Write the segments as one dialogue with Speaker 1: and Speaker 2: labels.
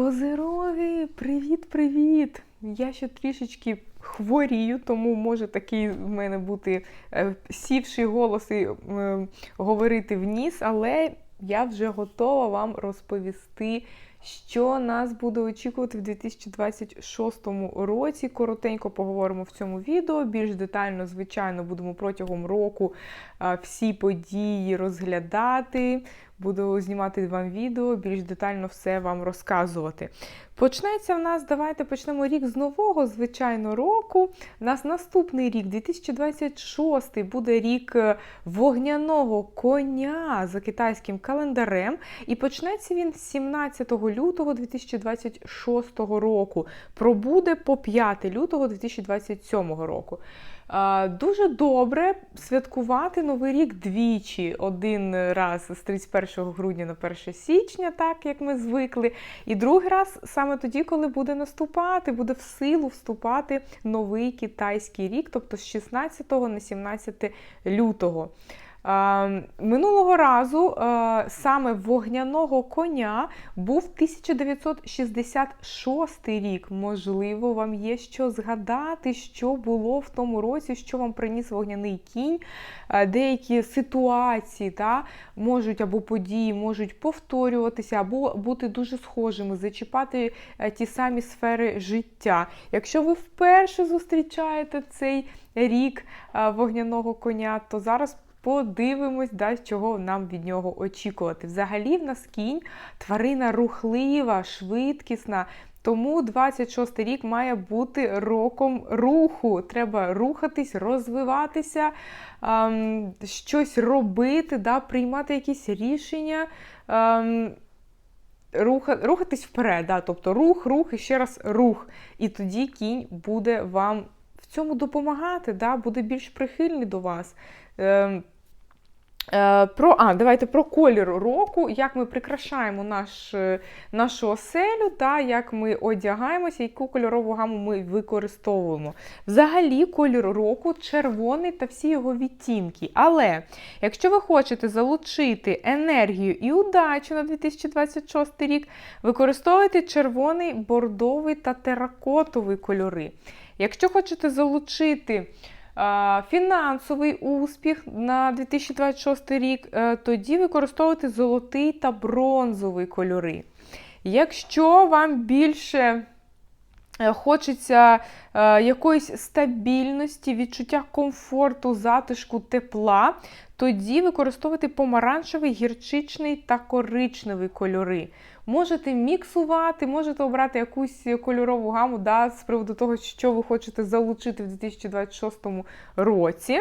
Speaker 1: Козироги, привіт-привіт! Я ще трішечки хворію, тому може такий в мене бути е, сівший голос і е, говорити в ніс, але я вже готова вам розповісти, що нас буде очікувати в 2026 році. Коротенько поговоримо в цьому відео. Більш детально, звичайно, будемо протягом року всі події розглядати. Буду знімати вам відео, більш детально все вам розказувати. Почнеться в нас, давайте почнемо рік з нового, звичайно, року. У нас наступний рік, 2026, буде рік е, вогняного коня за китайським календарем. І почнеться він 17 лютого 2026 року. Пробуде по 5 лютого 2027 року. Дуже добре святкувати Новий рік двічі. Один раз з 31 грудня на 1 січня, так як ми звикли. І другий раз саме тоді, коли буде наступати, буде в силу вступати новий китайський рік, тобто з 16 на 17 лютого. Минулого разу саме вогняного коня був 1966 рік. Можливо, вам є що згадати, що було в тому році, що вам приніс вогняний кінь. Деякі ситуації та, можуть або події можуть повторюватися, або бути дуже схожими, зачіпати е, ті самі сфери життя. Якщо ви вперше зустрічаєте цей рік вогняного коня, то зараз. Подивимось, да, чого нам від нього очікувати. Взагалі, в нас кінь тварина рухлива, швидкісна. Тому 26 рік має бути роком руху. Треба рухатись, розвиватися, ем, щось робити, да, приймати якісь рішення. Ем, руха, Рухатись вперед, да, тобто рух, рух і ще раз рух. І тоді кінь буде вам в цьому допомагати, да, буде більш прихильний до вас. Е, про, а, Давайте про колір року, як ми прикрашаємо наш, е, нашу оселю, та, як ми одягаємося, яку кольорову гаму ми використовуємо. Взагалі, колір року червоний та всі його відтінки. Але якщо ви хочете залучити енергію і удачу на 2026 рік, використовуйте червоний, бордовий та теракотовий кольори. Якщо хочете залучити фінансовий успіх на 2026 рік, е, тоді використовувати золотий та бронзовий кольори. Якщо вам більше е, хочеться е, якоїсь стабільності, відчуття комфорту, затишку, тепла, тоді використовувати помаранчевий, гірчичний та коричневий кольори. Можете міксувати, можете обрати якусь кольорову гаму да, з приводу того, що ви хочете залучити в 2026 році.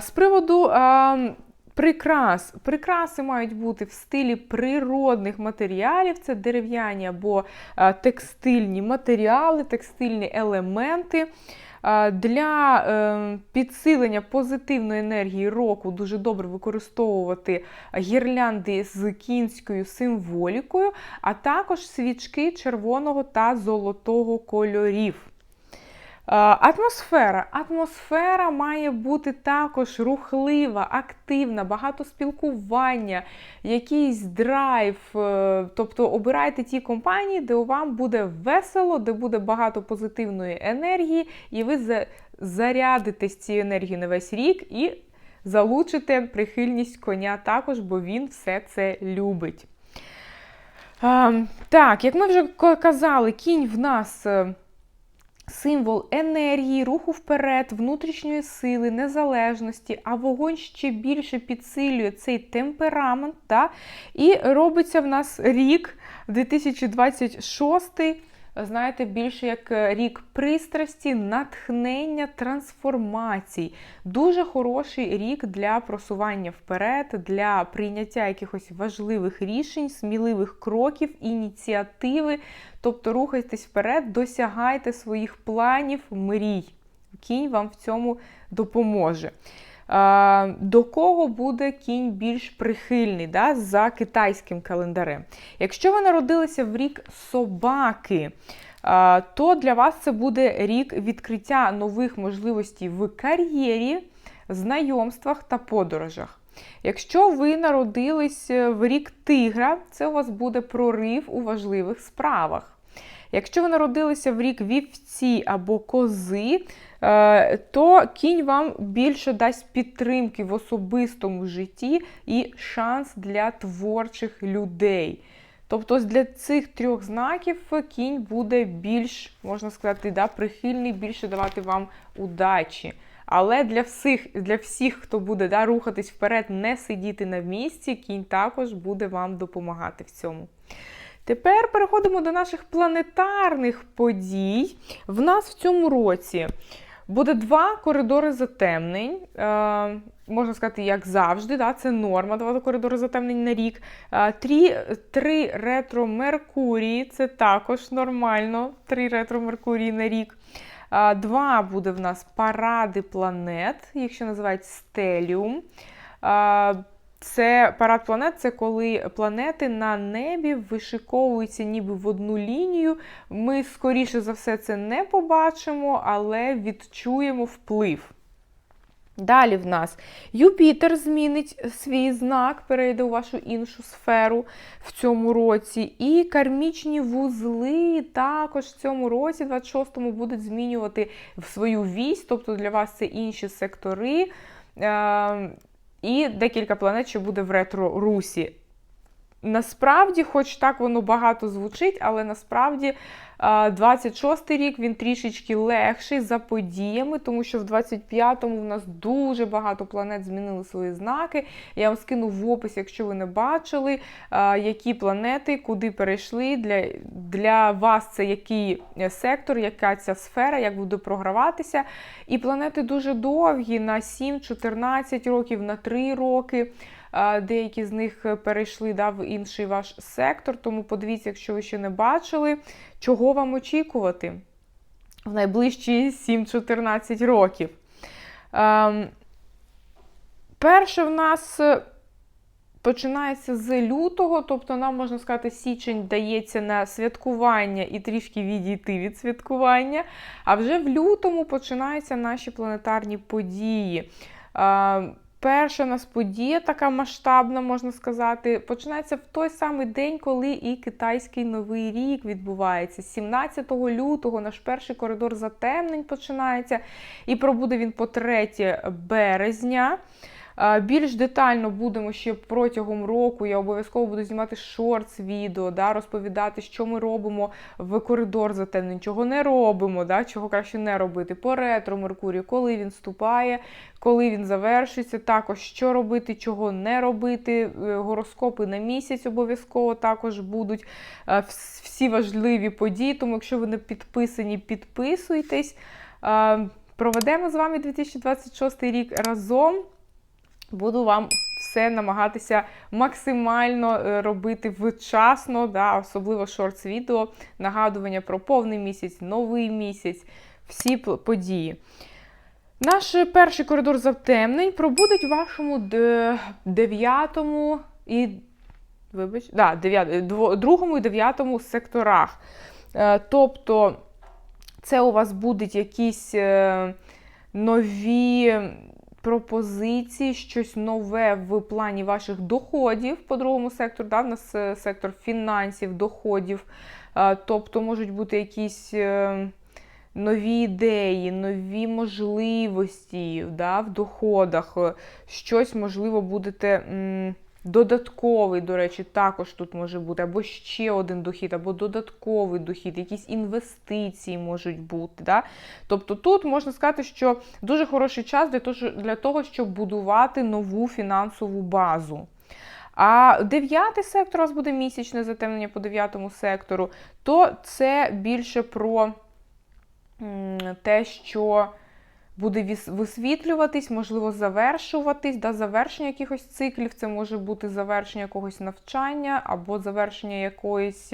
Speaker 1: З приводу прикрас. Прикраси мають бути в стилі природних матеріалів, це дерев'яні або текстильні матеріали, текстильні елементи. Для е, підсилення позитивної енергії року дуже добре використовувати гірлянди з кінською символікою, а також свічки червоного та золотого кольорів. Атмосфера. Атмосфера має бути також рухлива, активна, багато спілкування, якийсь драйв. Е, тобто обирайте ті компанії, де вам буде весело, де буде багато позитивної енергії, і ви зарядитесь цією енергією на весь рік і залучите прихильність коня також, бо він все це любить. Так, як ми вже казали, кінь в нас. Символ енергії, руху вперед, внутрішньої сили, незалежності, а вогонь ще більше підсилює цей темперамент. Та? І робиться в нас рік 2026 знаєте, більше як е, рік пристрасті, натхнення, трансформацій. Дуже хороший рік для просування вперед, для прийняття якихось важливих рішень, сміливих кроків, ініціативи. Тобто рухайтесь вперед, досягайте своїх планів, мрій. Кінь вам в цьому допоможе. До кого буде кінь більш прихильний да, за китайським календарем? Якщо ви народилися в рік собаки, то для вас це буде рік відкриття нових можливостей в кар'єрі, знайомствах та подорожах. Якщо ви народились е, в рік тигра, це у вас буде прорив у важливих справах. Якщо ви народилися в рік вівці або кози, то кінь вам більше дасть підтримки в особистому житті і шанс для творчих людей. Тобто для цих трьох знаків кінь буде більш, можна сказати, да, прихильний, більше давати вам удачі. Але для всіх, для всіх, хто буде да, рухатись вперед, не сидіти на місці, кінь також буде вам допомагати в цьому. Тепер переходимо до наших планетарних подій. В нас в цьому році буде два коридори затемнень. Е, можна сказати, як завжди, да, це норма, два коридори затемнень на рік. Е, три, три ретро Меркурії, це також нормально. Три ретро Меркурії на рік. Е, два буде в нас паради планет, їх ще називають стеліум. Це парад планет це коли планети на небі вишиковуються ніби в одну лінію. Ми, скоріше за все, це не побачимо, але відчуємо вплив. Далі в нас Юпітер змінить свій знак, перейде у вашу іншу сферу в цьому році. І кармічні вузли також в цьому році, 26-му, будуть змінювати в свою вісь, тобто для вас це інші сектори. І декілька планет, що буде в ретро-русі. Насправді, хоч так воно багато звучить, але насправді 26-й рік він трішечки легший за подіями, тому що в 25-му в нас дуже багато планет змінили свої знаки. Я вам скину в опис, якщо ви не бачили, які планети куди перейшли. Для для вас це який сектор, яка ця сфера, як буде програватися. І планети дуже довгі на 7-14 років, на 3 роки. Деякі з них перейшли да, в інший ваш сектор, тому подивіться, якщо ви ще не бачили, чого вам очікувати в найближчі 7-14 років. Ем, перше в нас починається з лютого, тобто нам, можна сказати, січень дається на святкування і трішки відійти від святкування. А вже в лютому починаються наші планетарні події. Перша нас подія, така масштабна, можна сказати, починається в той самий день, коли і китайський новий рік відбувається. 17 лютого наш перший коридор затемнень починається, і пробуде він по 3 березня. Більш детально будемо ще протягом року. Я обов'язково буду знімати шортс відео, да, розповідати, що ми робимо в коридор затемнень, чого не робимо, да, чого краще не робити. По ретро Меркурію, коли він вступає, коли він завершиться, також що робити, чого не робити. Е, гороскопи на місяць обов'язково також будуть всі важливі події. Тому, якщо ви не підписані, підписуйтесь. Проведемо з вами 2026 рік разом. Буду вам все намагатися максимально е, робити вчасно, да, особливо шортс-відео, нагадування про повний місяць, новий місяць, всі події. Наш перший коридор затемнень пробудить вашому дев'ятому і вибач, да, другому і дев'ятому секторах. Е, тобто, це у вас будуть якісь е, нові пропозиції, щось нове в плані ваших доходів по другому сектору. Да? В нас е, сектор фінансів, доходів. Тобто можуть бути якісь е, нові ідеї, нові можливості да, в доходах. Щось, можливо, будете. Додатковий, до речі, також тут може бути, або ще один дохід, або додатковий дохід, якісь інвестиції можуть бути. Да? Тобто тут можна сказати, що дуже хороший час для того, для того щоб будувати нову фінансову базу. А дев'ятий сектор у вас буде місячне затемнення по дев'ятому сектору, то це більше про те, що буде висвітлюватись, можливо, завершуватись, да, завершення якихось циклів. Це може бути завершення якогось навчання або завершення якоїсь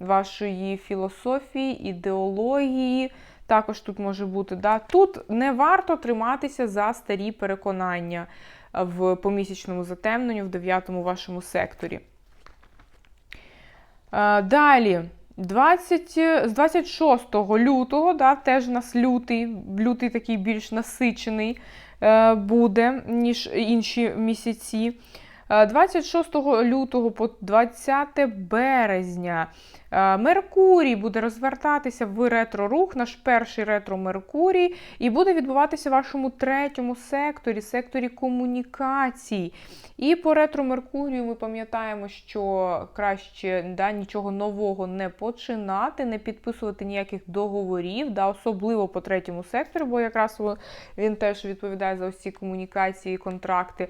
Speaker 1: вашої філософії, ідеології. Також тут може бути. Да. Тут не варто триматися за старі переконання в помісячному затемненню, в дев'ятому вашому секторі. Далі. 20, З 26 лютого, да, теж нас лютий, лютий такий більш насичений е, буде, ніж інші місяці. Е, 26 лютого по 20 березня е, Меркурій буде розвертатися в ретро-рух, наш перший ретро-Меркурій, і буде відбуватися в вашому третьому секторі, секторі комунікацій. І по ретро-Меркурію ми пам'ятаємо, що краще да, нічого нового не починати, не підписувати ніяких договорів, да, особливо по третьому сектору, бо якраз він теж відповідає за ось ці комунікації, контракти.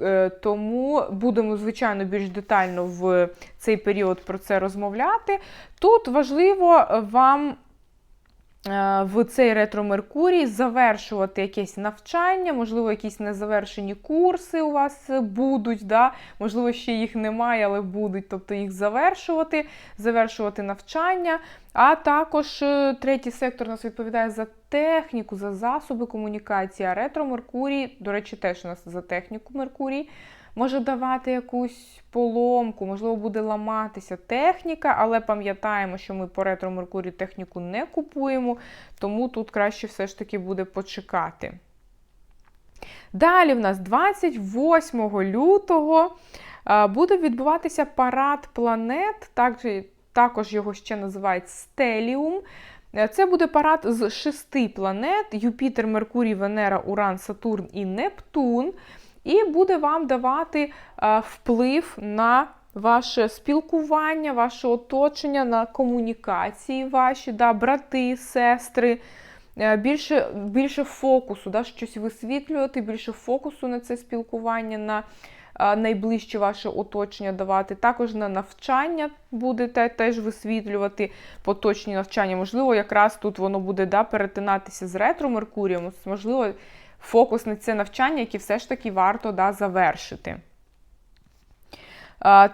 Speaker 1: Е, Тому будемо, звичайно, більш детально в цей період про це розмовляти. Тут важливо вам в цей ретро-Меркурій завершувати якесь навчання, можливо, якісь незавершені курси у вас будуть, да? можливо, ще їх немає, але будуть, тобто їх завершувати, завершувати навчання. А також е, третій сектор у нас відповідає за техніку, за засоби комунікації. А ретро Меркурій, до речі, теж у нас за техніку Меркурій. Може давати якусь поломку, можливо, буде ламатися техніка, але пам'ятаємо, що ми по ретро Меркурію техніку не купуємо, тому тут краще все ж таки буде почекати. Далі в нас 28 лютого буде відбуватися парад планет, також його ще називають стеліум. Це буде парад з шести планет: Юпітер, Меркурій, Венера, Уран, Сатурн і Нептун. І буде вам давати вплив на ваше спілкування, ваше оточення, на комунікації ваші, да, брати, сестри. Більше більше фокусу, да, щось висвітлювати, більше фокусу на це спілкування. на найближче ваше оточення давати. Також на навчання будете теж висвітлювати поточні навчання. Можливо, якраз тут воно буде да, перетинатися з ретро Меркурієм. Можливо, фокус на це навчання, яке все ж таки варто да, завершити.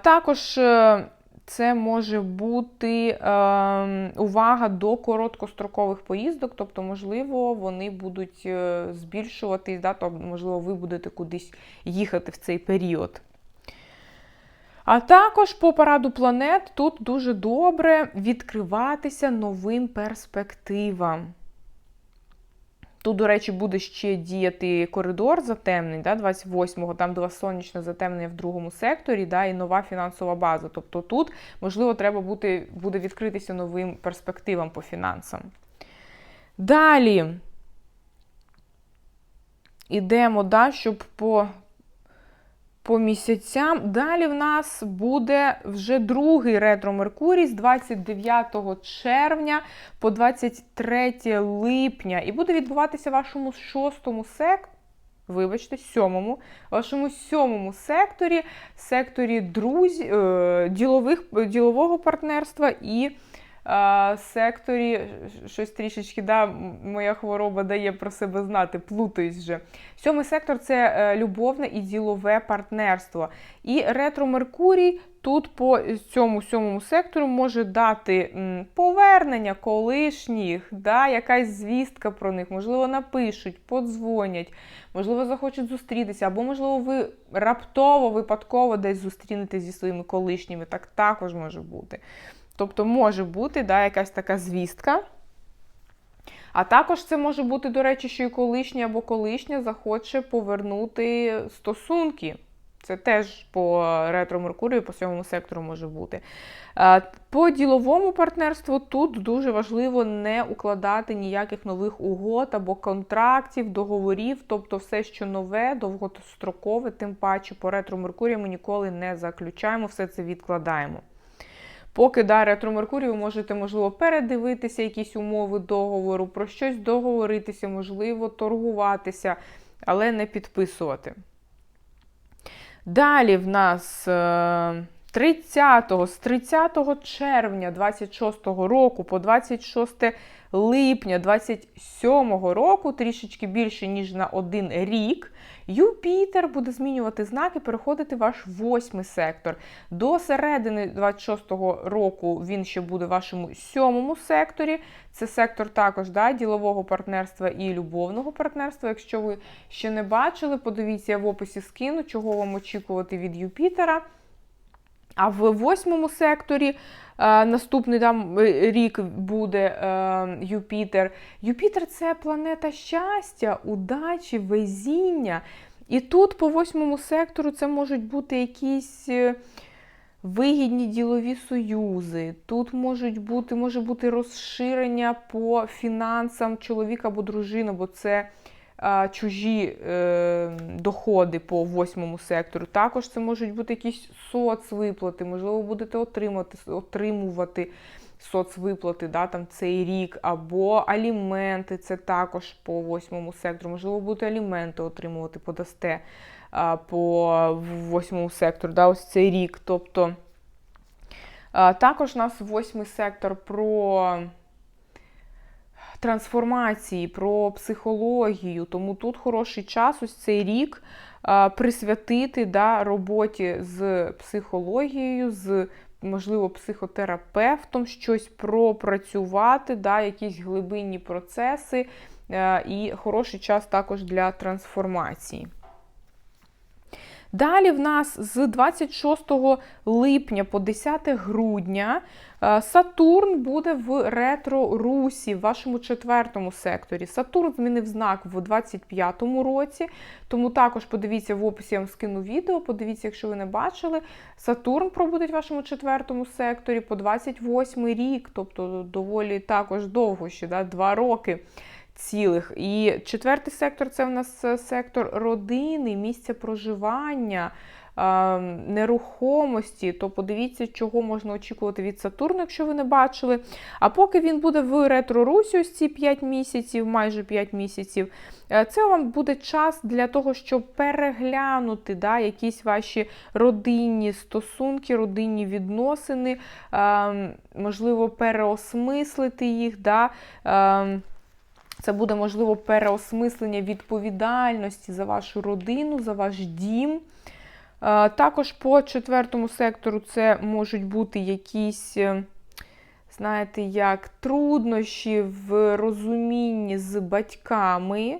Speaker 1: Також е, це може бути е, увага до короткострокових поїздок, тобто, можливо, вони будуть е, збільшуватись, да, тобто, можливо, ви будете кудись їхати в цей період. А також по параду планет тут дуже добре відкриватися новим перспективам. Тут, до речі, буде ще діяти коридор затемнень, да, 28-го, там два сонячне затемнення в другому секторі, да, і нова фінансова база. Тобто тут, можливо, треба бути, буде відкритися новим перспективам по фінансам. Далі ідемо, да, щоб по по місяцям. Далі в нас буде вже другий ретро Меркурій з 29 червня по 23 липня. І буде відбуватися вашому шостому секторі. Вибачте, сьомому, вашому сьомому секторі, секторі друзі, е, ділових, ділового партнерства і секторі щось трішечки, да, моя хвороба дає про себе знати, плутаюсь вже. Сьомий сектор це е, любовне і ділове партнерство. І ретро Меркурій тут по цьому сьомому сектору може дати повернення колишніх, да, якась звістка про них, можливо, напишуть, подзвонять, можливо, захочуть зустрітися, або, можливо, ви раптово, випадково десь зустрінетесь зі своїми колишніми. Так також може бути. Тобто може бути да, якась така звістка. А також це може бути, до речі, що і колишня або колишня захоче повернути стосунки. Це теж по ретро Меркурію, по сьомому сектору може бути. По діловому партнерству тут дуже важливо не укладати ніяких нових угод або контрактів, договорів, тобто все, що нове, довгострокове, тим паче по ретро Меркурію ми ніколи не заключаємо, все це відкладаємо. Поки да, ретро Меркурію можете, можливо, передивитися якісь умови договору, про щось договоритися, можливо, торгуватися, але не підписувати. Далі в нас 30 е, з 30 червня 26 року по 26 липня 27 року, трішечки більше, ніж на один рік, Юпітер буде змінювати знаки, переходити в ваш восьмий сектор. До середини 26-го року він ще буде в вашому сьомому секторі. Це сектор також да, ділового партнерства і любовного партнерства. Якщо ви ще не бачили, подивіться я в описі скину, чого вам очікувати від Юпітера. А в восьмому секторі е, наступний там е, рік буде е, Юпітер. Юпітер це планета щастя, удачі, везіння. І тут по восьмому сектору це можуть бути якісь. Вигідні ділові союзи, тут можуть бути, може бути розширення по фінансам чоловіка або дружини, бо це чужі е, доходи по восьмому сектору. Також це можуть бути якісь соцвиплати, можливо, будете отримати, отримувати соцвиплати да, там, цей рік, або аліменти, це також по восьмому сектору. Можливо, будете аліменти отримувати, подасте а, по восьмому сектору, да, ось цей рік. Тобто а, також у нас восьмий сектор про трансформації, про психологію. Тому тут хороший час, ось цей рік присвятити да, роботі з психологією, з, можливо, психотерапевтом, щось пропрацювати, да, якісь глибинні процеси. І хороший час також для трансформації. Далі в нас з 26 липня по 10 грудня е, Сатурн буде в ретро-русі в вашому четвертому секторі. Сатурн змінив знак в 25-му році, тому також подивіться в описі, я вам скину відео, подивіться, якщо ви не бачили. Сатурн пробудить в вашому четвертому секторі по 28 рік, тобто доволі також довго ще, да, 2 роки цілих. І четвертий сектор це в нас е, сектор родини, місця проживання, е, нерухомості. То подивіться, чого можна очікувати від Сатурну, якщо ви не бачили. А поки він буде в ретро-русі, ось ці 5 місяців, майже 5 місяців, е, це вам буде час для того, щоб переглянути да, якісь ваші родинні стосунки, родинні відносини, можливо, переосмислити їх. да, це буде, можливо, переосмислення відповідальності за вашу родину, за ваш дім. Е, також по четвертому сектору це можуть бути якісь, е, знаєте, як труднощі в розумінні з батьками.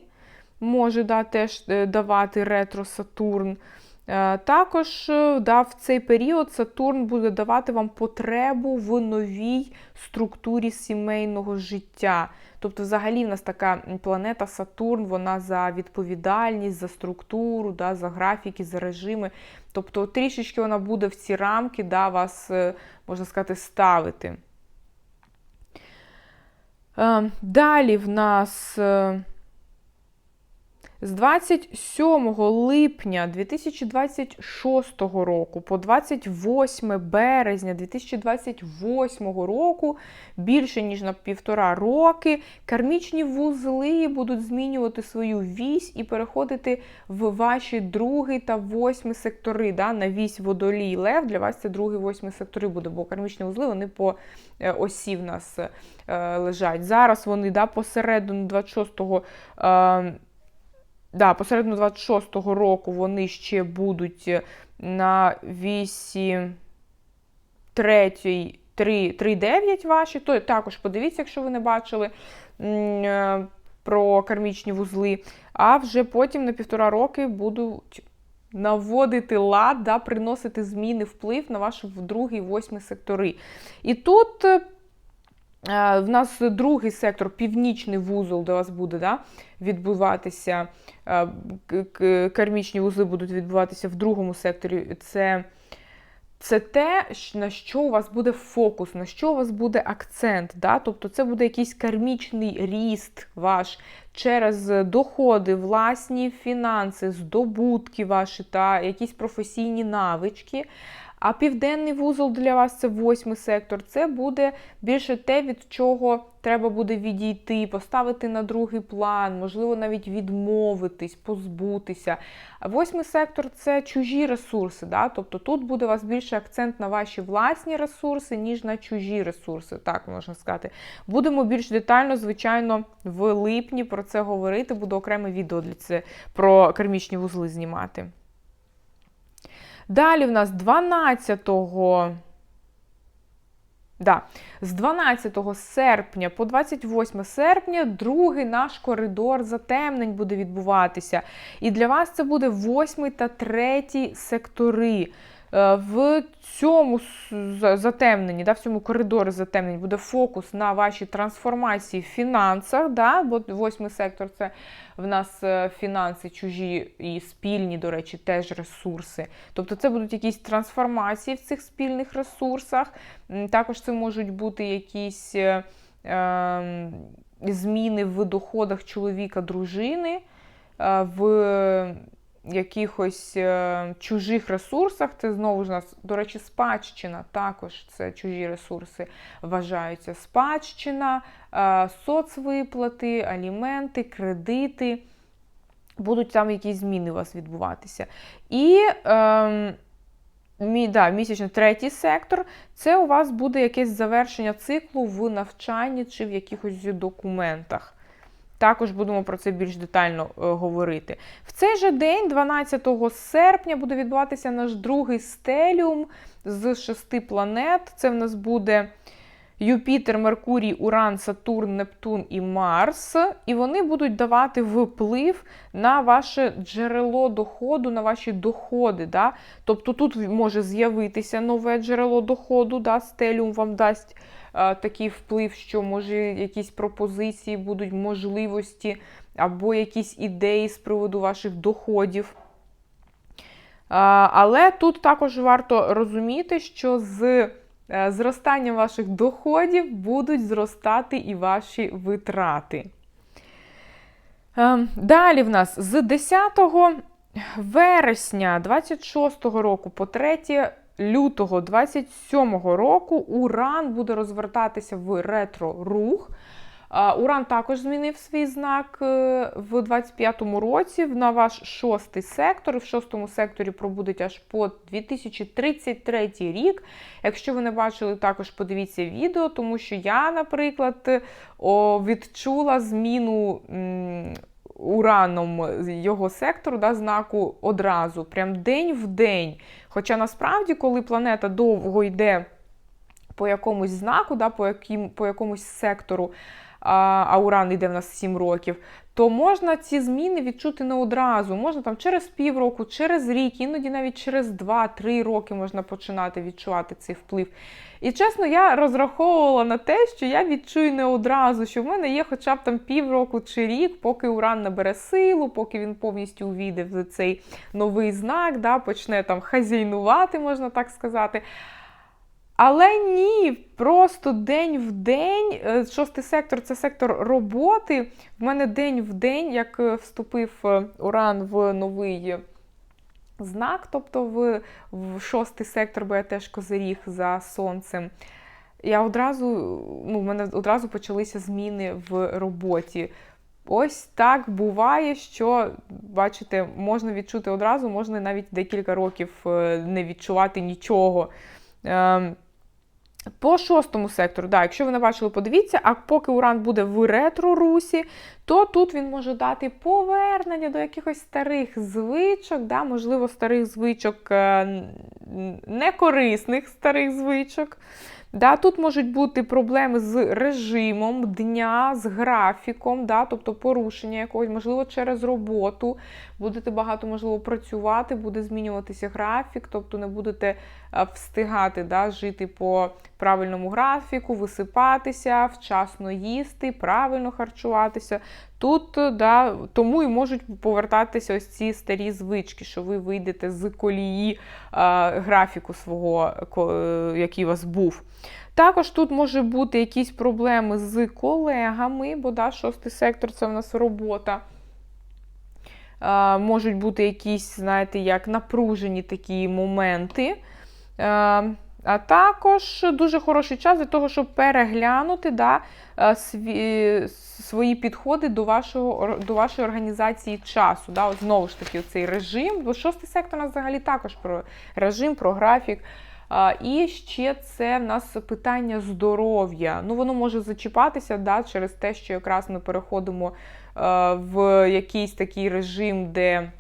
Speaker 1: Може да, теж е, давати ретро-Сатурн. Також да, в цей період Сатурн буде давати вам потребу в новій структурі сімейного життя. Тобто, взагалі, в нас така планета Сатурн, вона за відповідальність, за структуру, да, за графіки, за режими. Тобто, трішечки вона буде в ці рамки, да, вас, е, можна сказати, ставити. Е, далі в нас. З 27 липня 2026 року по 28 березня 2028 року, більше ніж на півтора роки, кармічні вузли будуть змінювати свою вісь і переходити в ваші другий та восьмий сектори. Да? На вісь водолій лев для вас це другий восьмий сектори буде, бо кармічні вузли вони по е, осі в нас е, лежать. Зараз вони да, посередину 26-го. Е, Да, посередину 26-го року вони ще будуть е, на вісі 3-3,9 ваші. То також подивіться, якщо ви не бачили е, про кармічні вузли. А вже потім на півтора роки будуть наводити лад, да, приносити зміни, вплив на ваш другий, восьмий сектори. І тут. Е, в нас другий сектор, північний вузол, де у вас буде да, відбуватися, кармічні вузли будуть відбуватися в другому секторі. Це це те, на що у вас буде фокус, на що у вас буде акцент. Да? Тобто це буде якийсь кармічний ріст ваш через доходи, власні фінанси, здобутки ваші та якісь професійні навички. А південний вузол для вас це восьмий сектор. Це буде більше те, від чого треба буде відійти, поставити на другий план, можливо, навіть відмовитись, позбутися. Восьмий сектор це чужі ресурси. Да? Тобто тут буде у вас більше акцент на ваші власні ресурси, ніж на чужі ресурси, так можна сказати. Будемо більш детально, звичайно, в липні про це говорити. Буду окреме відео для це про кармічні вузли знімати. Далі в нас 12 Да. З 12 серпня по 28 серпня другий наш коридор затемнень буде відбуватися. І для вас це буде 8 та 3 сектори. Е, В цьому затемненні, да, в цьому коридорі затемнень буде фокус на вашій трансформації в фінансах. Да, бо восьмий сектор це в нас е, фінанси чужі і спільні, до речі, теж ресурси. Тобто це будуть якісь трансформації в цих спільних ресурсах. Також це можуть бути якісь е, ем, зміни в доходах чоловіка, дружини, е, в якихось е, чужих ресурсах. Це знову ж нас, до речі, спадщина. Також це чужі ресурси вважаються. Спадщина, е, соцвиплати, аліменти, кредити. Будуть там якісь зміни у вас відбуватися. І ем, мі, да, місячно третій сектор це у вас буде якесь завершення циклу в навчанні чи в якихось документах. Також будемо про це більш детально е, говорити. В цей же день, 12 серпня, буде відбуватися наш другий стеліум з шести планет. Це в нас буде Юпітер, Меркурій, Уран, Сатурн, Нептун і Марс. І вони будуть давати вплив на ваше джерело доходу, на ваші доходи. Да? Тобто тут може з'явитися нове джерело доходу, да? стеліум вам дасть е, такий вплив, що може якісь пропозиції будуть, можливості або якісь ідеї з приводу ваших доходів. А, Але тут також варто розуміти, що з е, зростанням ваших доходів будуть зростати і ваші витрати. Ем, Далі в нас з 10 вересня 26 року по 3 лютого 27 року Уран буде розвертатися в ретро-рух. А, Уран також змінив свій знак е, в 25-му році на ваш шостий сектор. В шостому секторі пробудуть аж по 2033 рік. Якщо ви не бачили, також подивіться відео, тому що я, наприклад, відчула зміну ураном його сектору да, знаку одразу, прям день в день. Хоча насправді, коли планета довго йде по якомусь знаку, да, по, яким, по якомусь сектору, а, уран йде в нас 7 років, то можна ці зміни відчути не одразу. Можна там через півроку, через рік, іноді навіть через 2-3 роки можна починати відчувати цей вплив. І чесно, я розраховувала на те, що я відчую не одразу, що в мене є хоча б там півроку чи рік, поки уран набере силу, поки він повністю увійде в цей новий знак, да, почне там хазяйнувати, можна так сказати. Але ні, просто день в день. е, Шостий сектор це сектор роботи. В мене день в день, як е, вступив е, Уран в новий знак, тобто в, в шостий сектор, бо я теж козиріг за сонцем. Я одразу, ну, в мене одразу почалися зміни в роботі. Ось так буває, що, бачите, можна відчути одразу, можна навіть декілька років не відчувати нічого. По шостому сектору, да, якщо ви не бачили, подивіться, а поки Уран буде в ретро-русі, то тут він може дати повернення до якихось старих звичок, да, можливо, старих звичок, е, некорисних старих звичок. Да, тут можуть бути проблеми з режимом дня, з графіком, да, тобто порушення якогось, можливо, через роботу. Будете багато, можливо, працювати, буде змінюватися графік, тобто не будете встигати да, жити по правильному графіку, висипатися, вчасно їсти, правильно харчуватися. Тут е, да, тому і можуть повертатися ось ці старі звички, що ви вийдете з колії е, графіку свого, е, який у вас був. Також тут може бути якісь проблеми з колегами, бо да, шостий сектор це в нас робота. Е, можуть бути якісь, знаєте, як напружені такі моменти. Е, а також дуже хороший час для того, щоб переглянути да, е, сві, свої підходи до, вашого, до вашої організації часу. Да. Знову ж таки, цей режим. Бо шостий сектор у нас взагалі також про режим, про графік. А, І ще це в нас питання здоров'я. Ну, воно може зачіпатися да, через те, що якраз ми переходимо е, в якийсь такий режим, де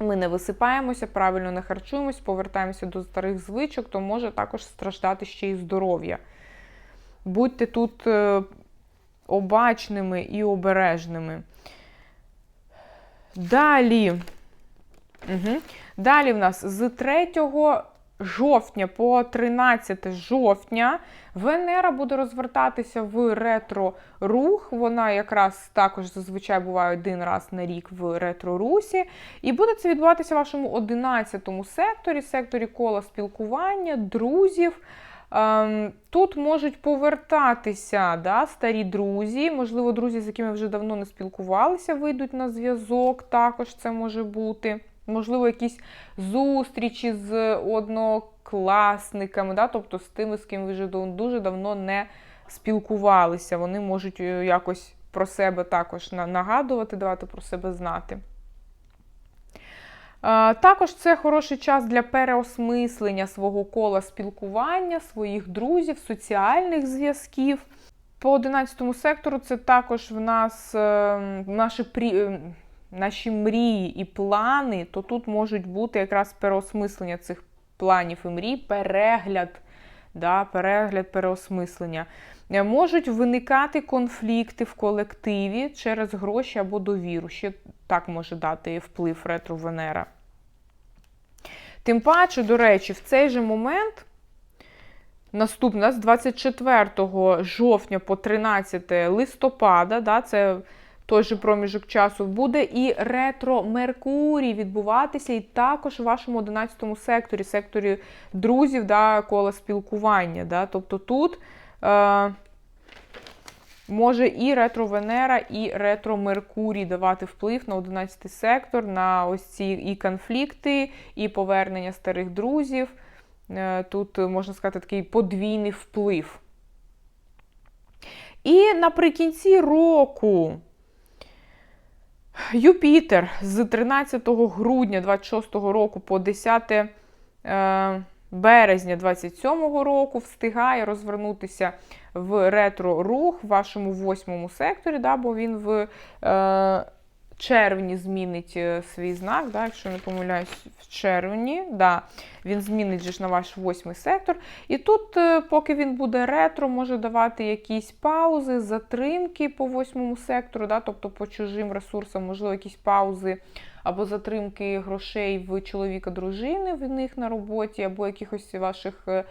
Speaker 1: ми не висипаємося, правильно не харчуємось, повертаємося до старих звичок, то може також страждати ще й здоров'я. Будьте тут е, обачними і обережними. Далі. Угу. Далі в нас з 3 жовтня по 13 жовтня Венера буде розвертатися в ретро-рух. Вона якраз також зазвичай буває один раз на рік в ретро-русі. І буде це відбуватися в вашому 11 секторі, секторі кола спілкування, друзів. Ем, Тут можуть повертатися да, старі друзі, можливо, друзі, з якими вже давно не спілкувалися, вийдуть на зв'язок, також це може бути. Можливо, якісь зустрічі з однокласниками, да, тобто з тими, з ким ви вже дуже давно не спілкувалися. Вони можуть е, якось про себе також нагадувати, давати про себе знати. Також це хороший час для переосмислення свого кола спілкування, своїх друзів, соціальних зв'язків. По 11 сектору це також в нас ем, наші ем, наші мрії і плани, то тут можуть бути якраз переосмислення цих планів і мрій, перегляд, да, перегляд, переосмислення. Е, можуть виникати конфлікти в колективі через гроші або довіру. Ще так може дати вплив ретро Венера. Тим паче, до речі, в цей же момент, наступна з 24 жовтня по 13 листопада, да, це той же проміжок часу, буде і ретро Меркурій відбуватися, і також в вашому 11 секторі, секторі друзів, да, кола спілкування. Да, Тобто тут. Е, Може і ретро Венера, і ретро Меркурій давати вплив на 11 сектор, на ось ці і конфлікти, і повернення старих друзів. Е, тут, можна сказати, такий подвійний вплив. І наприкінці року Юпітер з 13 грудня 26 року по 10 е, березня 27 року встигає розвернутися в ретро-рух в вашому восьмому секторі, да, бо він в е, червні змінить е, свій знак, да, якщо не помиляюсь, в червні, да, він змінить же ж на ваш восьмий сектор. І тут, е, поки він буде ретро, може давати якісь паузи, затримки по восьмому сектору, да, тобто по чужим ресурсам, можливо, якісь паузи або затримки грошей в чоловіка дружини в них на роботі, або якихось ваших е,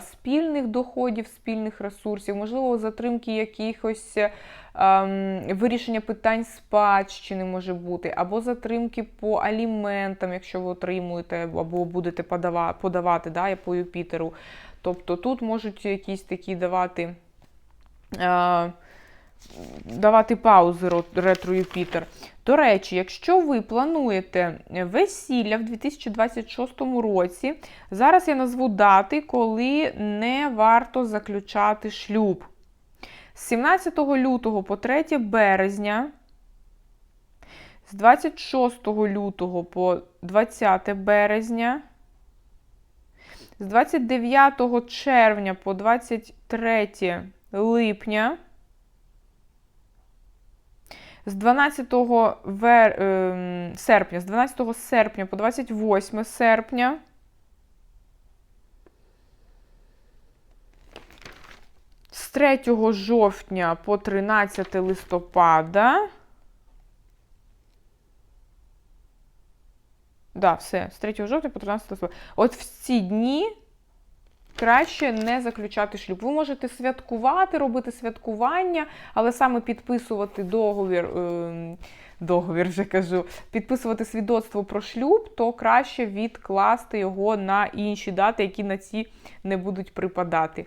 Speaker 1: спільних доходів, спільних ресурсів, можливо, затримки якихось ем, вирішення питань спадщини може бути, або затримки по аліментам, якщо ви отримуєте, або будете подавати, подавати да, по Юпітеру. Тобто тут можуть якісь такі давати. Е, давати паузи ретро Юпітер. До речі, якщо ви плануєте весілля в 2026 році, зараз я назву дати, коли не варто заключати шлюб. З 17 лютого по 3 березня, з 26 лютого по 20 березня, з 29 червня по 23 липня. З 12 вер... Ем, серпня, з 12 серпня по 28 серпня. З 3 жовтня по 13 листопада. Да, все, з 3 жовтня по 13 листопада. От в ці дні краще не заключати шлюб. Ви можете святкувати, робити святкування, але саме підписувати договір. Е Договір вже кажу, підписувати свідоцтво про шлюб, то краще відкласти його на інші дати, які на ці не будуть припадати.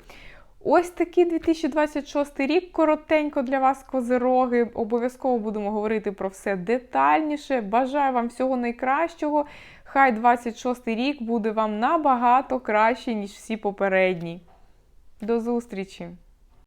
Speaker 1: Ось такий 2026 рік коротенько для вас, козироги. Обов'язково будемо говорити про все детальніше. Бажаю вам всього найкращого. Хай 26 рік буде вам набагато краще, ніж всі попередні. До зустрічі!